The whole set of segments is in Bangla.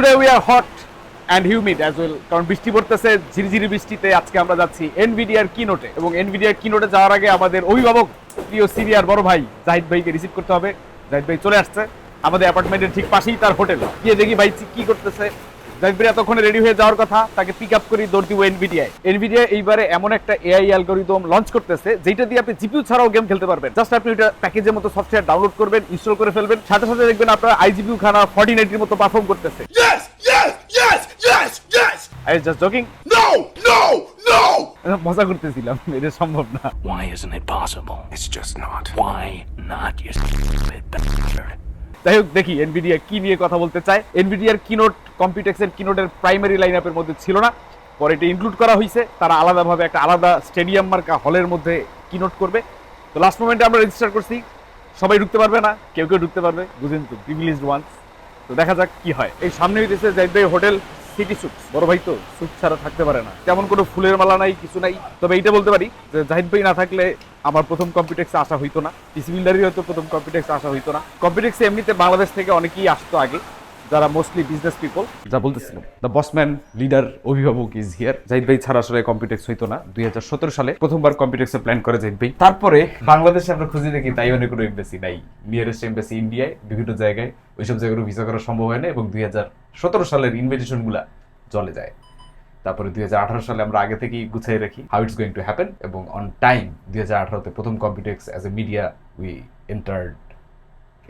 Today we are hot and humid as well কারণ বৃষ্টি পড়তেছে, ঝিরিঝিরি বৃষ্টিতে আজকে আমরা যাচ্ছি এনভিডিআর কিনোটে এবং এনভিডিআর কিনোটে যাওয়ার আগে আমাদের অভিভাবক, প্রিয় সিরিয়ার বড় ভাই জাহিদ ভাইকে রিসিভ করতে হবে। জাহিদ ভাই চলে আসছে আমাদের অ্যাপার্টমেন্টের ঠিক পাশেই তার হোটেল। গিয়ে দেখি ভাই কি করতেছে। জাহিদ ভাই এতক্ষণে রেডি হয়ে যাওয়ার কথা, তাকে পিক আপ করি দৌড় দিব এনভিডিআই এনভিডিআই এইবারে এমন একটা এআই অ্যালগোরিদম লঞ্চ করতেছে যেটা দিয়ে আপনি জিপিইউ ছাড়াও গেম খেলতে পারবেন। জাস্ট আপনি এটা প্যাকেজের মতো সফটওয়্যার ডাউনলোড করবেন ইনস্টল করে ফেলবেন, সাথে সাথে দেখবেন আপনার আইজিপিউ খানা ফর্টি নাইনটির মতো পারফর্ম করতেছে। Yes, yes, yes, yes. I just joking No, no, no. মজা করতেছিলাম এটা সম্ভব না। Why isn't it possible? It's just not. Why not, you stupid bastard? যাই হোক দেখি এনভিডিয়া কি নিয়ে কথা বলতে চায়। এনভিডিয়ার কিনোট কম্পিউটেক্সের কিনোটের প্রাইমারি লাইন আপের মধ্যে ছিল না। পরে এটা ইনক্লুড করা হয়েছে তারা আলাদাভাবে একটা আলাদা স্টেডিয়াম মার্কা হলের মধ্যে কিনোট করবে। তো লাস্ট মোমেন্টে আমরা রেজিস্টার করছি। সবাই ঢুকতে পারবে না। কেউ কেউ ঢুকতে পারবে। বুঝেন তো প্রিভিলেজড ওয়ান্স তো দেখা যাক কি হয়। এই সামনে হইতেছে জাইদ ভাই হোটেল সিটি সুটস বড় ভাই তো সুট ছাড়া থাকতে পারে না। তেমন কোনো ফুলের মালা নাই, কিছু নাই। তবে এইটা বলতে পারি যে জাহিদ ভাই না থাকলে আমার প্রথম কম্পিউটেক্সে আসা হইতো না। পিসি বিল্ডারই হয়তো প্রথম কম্পিউটেক্সে আসা হইতো না। কম্পিউটেক্সে এমনিতে বাংলাদেশ থেকে অনেকেই আসতো আগে। যারা মোস্টলি বিজনেস পিপল যা বলতেছিলাম দ্য বসম্যান লিডার অভিভাবক ইজ হিয়ার জাহিদ ভাই ছাড়া আসলে কম্পিউটেক্স হইতো না, দুই সালে প্রথমবার কম্পিউটেক্সের প্ল্যান করে জাহিদ ভাই। তারপরে বাংলাদেশে আমরা খুঁজে দেখি তাই তাইওয়ানে কোনো এমবেসি নাই নিয়ারেস্ট এমবেসি ইন্ডিয়ায় বিভিন্ন জায়গায়। ওইসব জায়গায় ভিসা করা সম্ভব হয় না এবং দুই সালের ইনভিটেশনগুলা চলে যায়। তারপরে দুই হাজার আঠারো সালে আমরা আগে থেকেই গুছিয়ে রাখি how it's going to happen এবং অন টাইম দুই হাজার আঠারোতে প্রথম Computex as a media we entered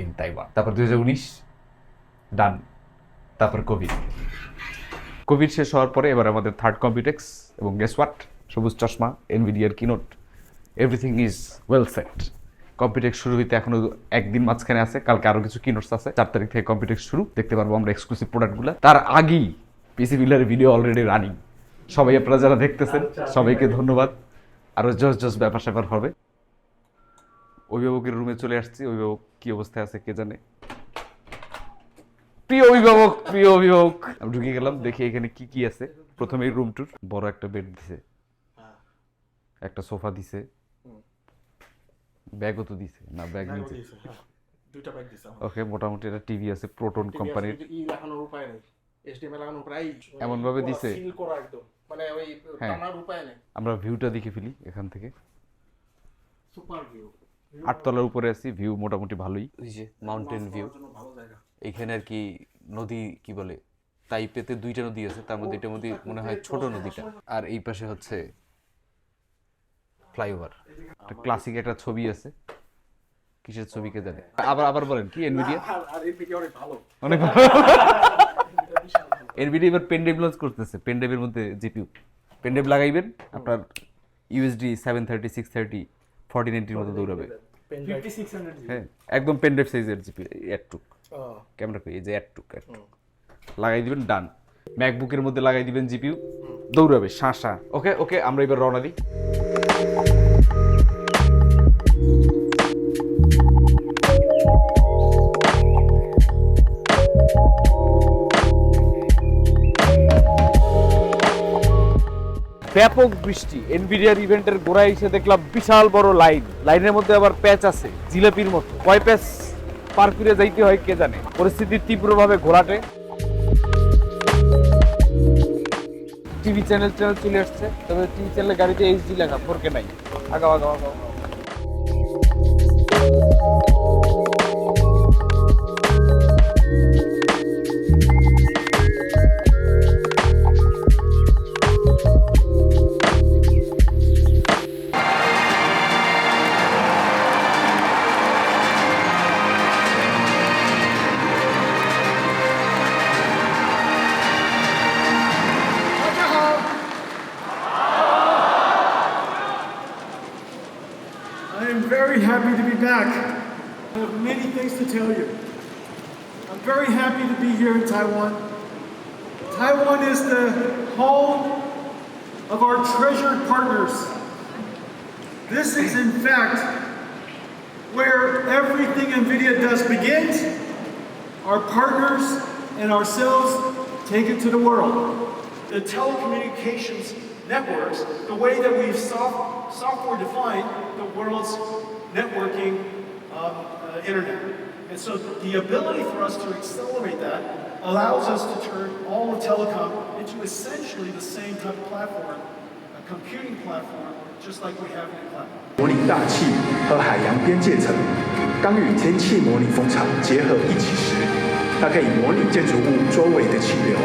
in Taiwan তারপর দুই উনিশ ডান তারপর কোভিড। কোভিড শেষ হওয়ার পরে এবার আমাদের থার্ড কম্পিউটেক্স এবং গেস ওয়াট সবুজ চশমা এনভিডিয়ার keynote everything is well set Computex শুরু হইতে এখনও একদিন মাঝখানে আছে কালকে আরও কিছু কিনোটস আছে। চার তারিখ থেকে কম্পিউটেক্স শুরু দেখতে পারব আমরা এক্সক্লুসিভ প্রোডাক্টগুলো তার আগেই পিসি বিল্ডারের ভিডিও অলরেডি রানিং সবাই আপনারা যারা দেখতেছেন সবাইকে ধন্যবাদ। আরও জস জস ব্যাপার স্যাপার হবে। অভিভাবকের রুমে চলে আসছি। অভিভাবক কী অবস্থায় আছে কে জানে? প্রিয় অভিভাবক প্রিয় অভিভাবক আমি ঢুকে গেলাম দেখি এখানে কি কি আছে। প্রথমেই রুম টুর বড় একটা বেড দিছে। একটা সোফা দিছে। ব্যাগও তো দিছে না ব্যাগ নিচে। হ্যাঁ। দুইটা ব্যাগ দিছে ওকে মোটামুটি একটা টিভি আছে প্রোটন কোম্পানির ই লাগানোর উপায় নেই HDMI লাগানোর প্রায় এমন ভাবে দিছে? সিল করা একদম মানে ওই হ্যাঁ। টানার উপায় নেই। আমরা ভিউটা দেখে ফেলি এখান থেকে। সুপার ভিউ আটতলার উপরে আছি ভিউ মোটামুটি ভালোই। ওই যে মাউন্টেন ভিউ ভালো এইখানে আর কি নদী কি বলে তাইপেতে দুইটা নদী আছে তার মধ্যে এটার মধ্যে মনে হয় ছোট নদীটা। আর এই পাশে হচ্ছে ফ্লাইওভার। একটা ক্লাসিক একটা ছবি আছে। কিসের ছবি কে জানে? আবার আবার বলেন কি এনভিডিয়া অনেক ভালো। অনেক এনভিডিয়া এবার পেন ড্রাইভ লঞ্চ করতেছে। পেন ড্রাইভের মধ্যে জিপিউ পেন ড্রাইভ লাগাইবেন আপনার USD seven thirty six thirty forty নাইনটির মতো দৌড়াবে। হ্যাঁ একদম পেন ড্রাইভ সাইজের জিপিউ এয়ারটুক ক্যামেরা এই যে এয়ারটুক এয়ারটুক লাগাই দিবেন, ডান। ম্যাকবুকের মধ্যে লাগাই দিবেন জিপিউ দৌড়াবে শাঁসা ওকে ওকে, আমরা এবার রওনা দিই। ব্যাপক বৃষ্টি এনভিডিয়ার ইভেন্টের গোড়ায় এসে দেখলাম বিশাল বড় লাইন লাইনের মধ্যে আবার প্যাচ আছে, জিলাপির মতো। কয় প্যাচ পার করে যাইতে হয়, কে জানে? পরিস্থিতি তীব্রভাবে ঘোরাটে টিভি চ্যানেল চ্যানেল চলে আসছে, তবে টিভি চ্যানেলে গাড়িতে এইচডি লেখা ফোরকে নাই। আগাও আগাও আগাও। To tell you. I'm very happy to be here in Taiwan. Taiwan is the home of our treasured partners. This is, in fact, where everything NVIDIA does begins. Our partners and ourselves take it to the world. The telecommunications networks, the way that we've soft, software defined the world's networking uh, uh, internet. And so the ability for us to accelerate that allows us to turn all of telecom into essentially the same type of platform, a computing platform, just like we have in the cloud. 模拟大气和海洋边界层。当与天气模拟风场结合一起时，它可以模拟建筑物周围的气流。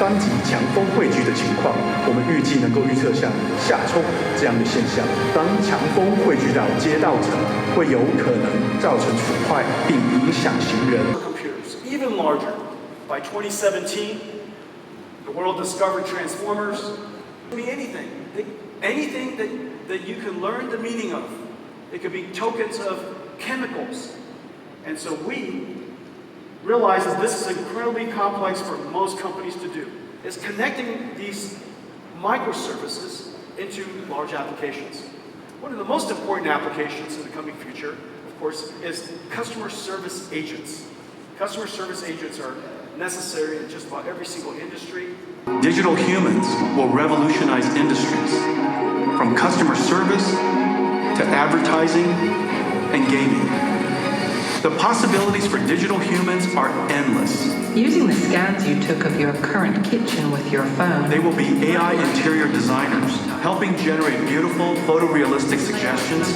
当及强风汇聚的情况，我们预计能够预测像下冲这样的现象。当强风汇聚到街道层，会有可能造成腐坏并影响行人。 computers, even larger. By 2017, the world discovered transformers. It could be anything, It- anything that, that you can learn the meaning of. It could be tokens of chemicals. And so we realize that this is incredibly complex for most companies to do. Is connecting these microservices into large applications. One of the most important applications in the coming future, of course, is customer service agents. Customer service agents are necessary in just about every single industry. Digital humans will revolutionize industries from customer service to advertising and gaming. The possibilities for digital humans are endless. Using the scans you took of your current kitchen with your phone, They will be AI interior designers, helping generate beautiful photorealistic suggestions.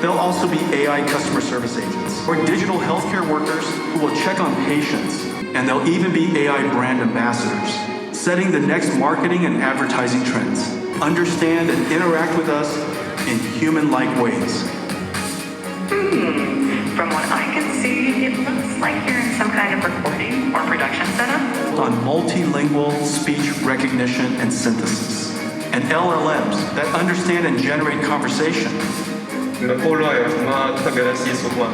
They'll also be AI customer service agents or digital healthcare workers who will check on patients. And they'll even be AI brand ambassadors, setting the next marketing and advertising trends. Understand and interact with us in human-like ways. Hmm, From what I can see, it looks like you're in some kind of recording or production setup. on multilingual speech recognition and synthesis, and LLMs that understand and generate conversation. 你的部落有什么特别的习俗吗？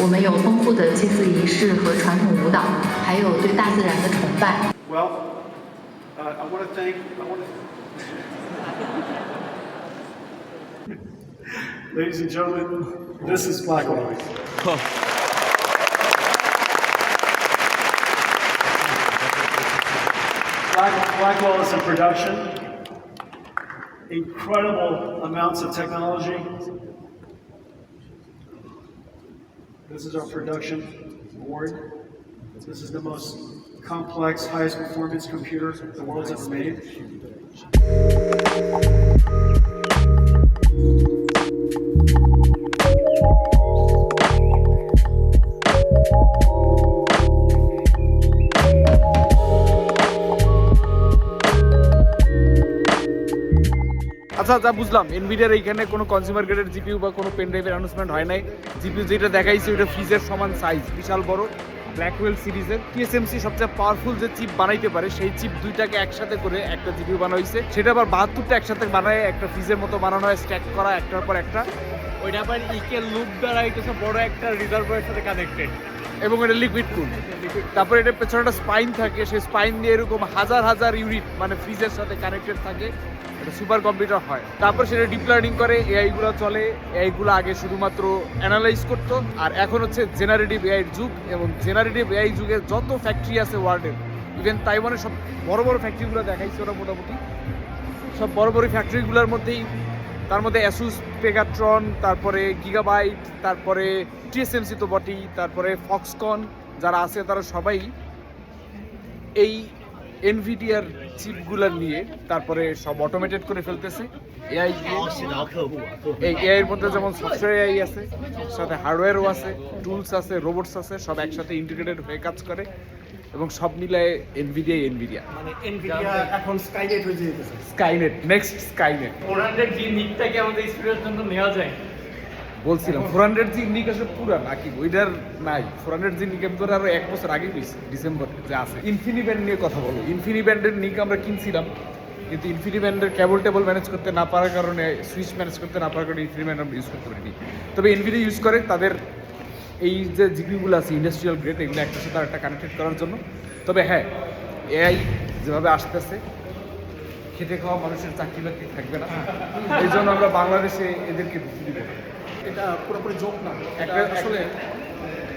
我们有丰富的祭祀仪式和传统舞蹈，还有对大自然的崇拜。 Well, uh, I want to thank. I want to. Ladies and gentlemen, this is. Black, Blackwell is in production. Incredible amounts of technology. This is our production board. This is the most complex, highest performance computer the world's ever made. আচ্ছা যা বুঝলাম। এনভিডিয়ার এইখানে কোনো কনজিউমার গ্রেডের জিপিউ বা কোনো পেন ড্রাইভের অ্যানাউন্সমেন্ট হয় নাই। জিপিউ যেটা দেখাইছে, ওইটা ফ্রিজের সমান সাইজ বিশাল বড় ব্ল্যাকওয়েল সিরিজের। টিএসএমসি সবচেয়ে পাওয়ারফুল যে চিপ বানাইতে পারে, সেই চিপ দুইটাকে একসাথে করে একটা জিপিউ বানা হয়েছে সেটা আবার বাহাত্তরটা একসাথে বানায়, একটা ফ্রিজের মতো বানানো হয় স্ট্যাক করা, একটার পর একটা। ওইটা আবার ইকে লুপ দ্বারা হইতেছে বড় একটা রিজার্ভারের সাথে কানেক্টেড এবং এটা লিকুইড কুল তারপরে এটা পেছনে একটা স্পাইন থাকে, সেই স্পাইন দিয়ে এরকম হাজার হাজার ইউনিট মানে ফ্রিজের সাথে কানেক্টেড থাকে। এটা সুপার কম্পিউটার হয়। তারপর সেটা ডিপ লার্নিং করে এআই গুলো চলে। এআই গুলো আগে শুধুমাত্র অ্যানালাইজ করতো। আর এখন হচ্ছে জেনারেটিভ এআই যুগ এবং জেনারেটিভ এআই যুগে যত ফ্যাক্টরি আছে ওয়ার্ল্ডের ইভেন তাইওয়ানের সব বড় বড় ফ্যাক্টরিগুলো দেখাইছে ওরা মোটামুটি। সব বড় বড় ফ্যাক্টরিগুলোর মধ্যেই তার মধ্যে অ্যাসুস পেগাট্রন তারপরে গিগাবাইট তারপরে টিএসএমসি তো বটেই, তারপরে ফক্সকন যারা আছে তারা সবাই এই এনভিডিআর চিপগুলো নিয়ে তারপরে সব অটোমেটেড করে ফেলতেছে। এআই এই এআই এর মধ্যে যেমন সফটওয়্যার এআই আছে, সাথে হার্ডওয়্যারও আছে টুলস আছে রোবটস আছে, সব একসাথে ইন্টিগ্রেটেড হয়ে কাজ করে। এবং সব মিলায় এনভিডিআই এনভিডিয়া মানে এনভিডিয়া এখন স্কাইনেট হয়ে যেতেছে। Skynet next Skynet four hundred G নিকটাকে আমাদের স্পিডের জন্য নেওয়া যায়। বলছিলাম ফোর হান্ড্রেড জি নিক আসলে পুরা নাকি ওইটার নাই। ফোর হান্ড্রেড জি নিক আমি আরও এক বছর আগে পেয়েছি ডিসেম্বর যে আছে। ইনফিনি ব্যান্ড নিয়ে কথা বলো। ইনফিনি ব্যান্ডের নিক আমরা কিনছিলাম কিন্তু ইনফিনি ব্যান্ডের কেবল টেবল ম্যানেজ করতে না পারার কারণে সুইচ ম্যানেজ করতে না পারার কারণে ইনফিনি ব্যান্ড আমরা ইউজ করতে পারিনি। তবে এনভিডি ইউজ করে তাদের এই যে জিপিগুলো আছে ইন্ডাস্ট্রিয়াল গ্রেড এগুলো একটার সাথে আরেকটা কানেক্টেড করার জন্য। তবে হ্যাঁ এআই যেভাবে আসতেছে খেতে খাওয়া মানুষের চাকরি বাকরি থাকবে না। এই জন্য আমরা বাংলাদেশে এদেরকে দিব। এটা পুরোপুরি যোগ না। একটা- একটা আসলে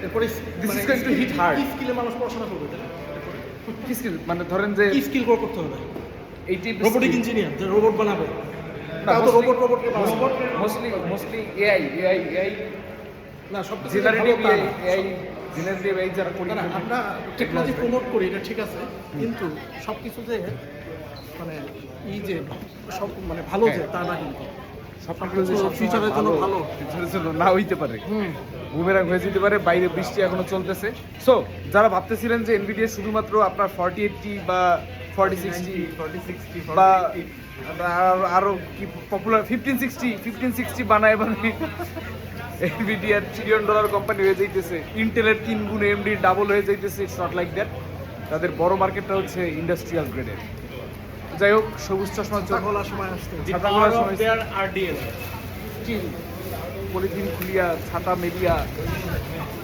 এরপরে is going to hit hard. কি স্কিলে মানুষ পড়াশোনা করবে কি skill? মানে ধরেন যে কি স্কিল করতে হবে? এইটি রোবোটিক ইঞ্জিনিয়ার যে রোবট বানাবে। রোবট রোবটকে mostly mostly AI AI AI না সব জেনারেটিভ এই যারা করি আমরা টেকনোলজি প্রমোট করি এটা ঠিক আছে। কিন্তু সব কিছু যে মানে ই যে সব মানে ভালো যে তা না কিন্তু। ফিউচারের জন্য ভালো ফিউচারের জন্য না হইতে পারে। বুমেরাং হয়ে যেতে পারে বাইরে বৃষ্টি এখনও চলতেছে। সো যারা ভাবতেছিলেন যে শুধুমাত্র আপনার ফর্টি এইটটি বা ফর্টি সিক্সটি বা আর- আরও কি popular fifteen sixty fifteen sixty বানায় বানায় এনভিডিআর ট্রিলিয়ন ডলার কোম্পানি হয়ে যাইতেছে। ইন্টেলের তিন গুণ এমডি ডাবল হয়ে যাইতেছে ইটস নট লাইক দ্যাট তাদের বড় মার্কেটটা হচ্ছে ইন্ডাস্ট্রিয়াল গ্রেডের যাই হোক সবুজ চশমা চোখ খোলার সময় আসছে। পলিথিন খুলিয়া ছাতা মেলিয়া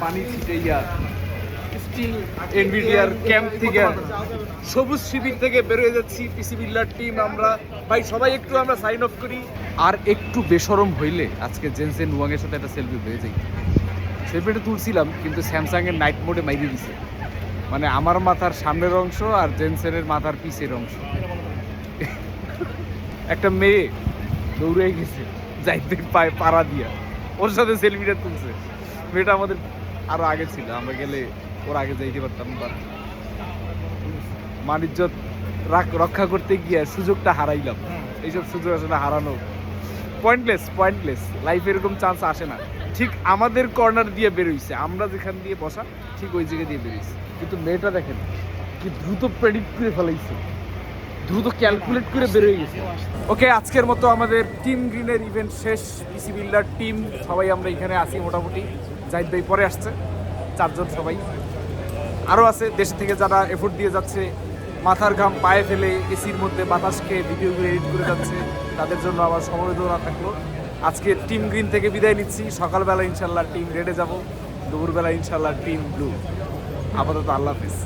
পানি ছিটাইয়া স্টিল এনভিডিআর ক্যাম্প থেকে সবুজ শিবির থেকে বেরোয় যাচ্ছি। পিসি বিল্লার টিম আমরা ভাই, সবাই একটু আমরা সাইন অফ করি। আর একটু বেশরম হইলে আজকে জেনসেন ওয়াং এর সাথে একটা সেলফি হয়ে যাই সেলফিটা তুলছিলাম, কিন্তু স্যামসাং এর নাইট মোডে মাইরে দিছে। মানে আমার মাথার সামনের অংশ আর জেনসেনের মাথার পিছের অংশ। একটা মেয়ে দৌড়ে গেছে, যাইতে পায় পাড়া দিয়া। ওর সাথে সেলফিটা তুলছে। মেয়েটা আমাদের আরও আগে ছিল, আমরা গেলে ওর আগে যাইতে পারতাম বা বাণিজ্য রক্ষা করতে গিয়ে সুযোগটা হারাইলাম। এইসব সুযোগ আসলে হারানো। পয়েন্টলেস পয়েন্টলেস লাইফে এরকম চান্স আসে না। ঠিক আমাদের কর্নার দিয়ে বেরোইছে। আমরা যেখান দিয়ে বসা ঠিক ওই জায়গা দিয়ে বেরোইছে। কিন্তু মেয়েটা দেখেন কি দ্রুত প্রেডিক্ট করে ফেলাইছে। দ্রুত ক্যালকুলেট করে বেরোয় গেছে। ওকে আজকের মতো আমাদের টিম গ্রিনের ইভেন্ট শেষ। পিসি বিল্ডার টিম সবাই আমরা এখানে আসি মোটামুটি। জাহিদ ভাই পরে আসছে। চারজন সবাই। আরও আছে। দেশ থেকে যারা এফোর্ট দিয়ে যাচ্ছে মাথার ঘাম পায়ে ফেলে এসির মধ্যে বাতাস খেয়ে ভিডিওগুলো এডিট করে যাচ্ছে, তাদের জন্য আমার সমবেদনা থাকল। আজকে টিম গ্রিন থেকে বিদায় নিচ্ছি। সকালবেলা ইনশাল্লাহ টিম রেডে যাব। দুপুরবেলা ইনশাল্লাহ টিম ব্লু আপাতত আল্লাহ হাফিজ।